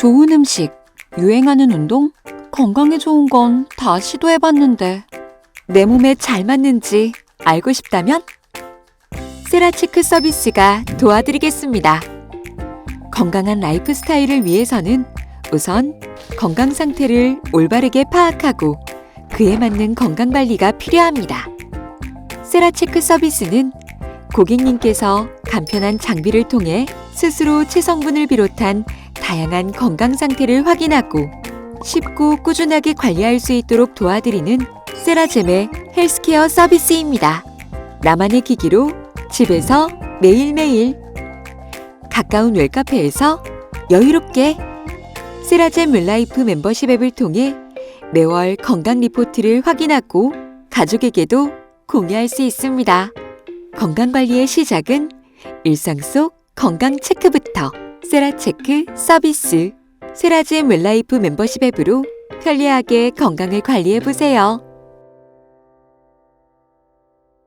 좋은 음식, 유행하는 운동, 건강에 좋은 건 다 시도해봤는데 내 몸에 잘 맞는지 알고 싶다면 세라체크 서비스가 도와드리겠습니다. 건강한 라이프 스타일을 위해서는 우선 건강 상태를 올바르게 파악하고 그에 맞는 건강 관리가 필요합니다. 세라체크 서비스는 고객님께서 간편한 장비를 통해 스스로 체성분을 비롯한 다양한 건강 상태를 확인하고 쉽고 꾸준하게 관리할 수 있도록 도와드리는 세라젬의 헬스케어 서비스입니다. 나만의 기기로 집에서 매일매일 가까운 웰카페에서 여유롭게 세라젬 웰라이프 멤버십 앱을 통해 매월 건강 리포트를 확인하고 가족에게도 공유할 수 있습니다. 건강관리의 시작은 일상 속 건강 체크부터 세라체크 서비스 세라젬 웰라이프 멤버십 앱으로 편리하게 건강을 관리해 보세요.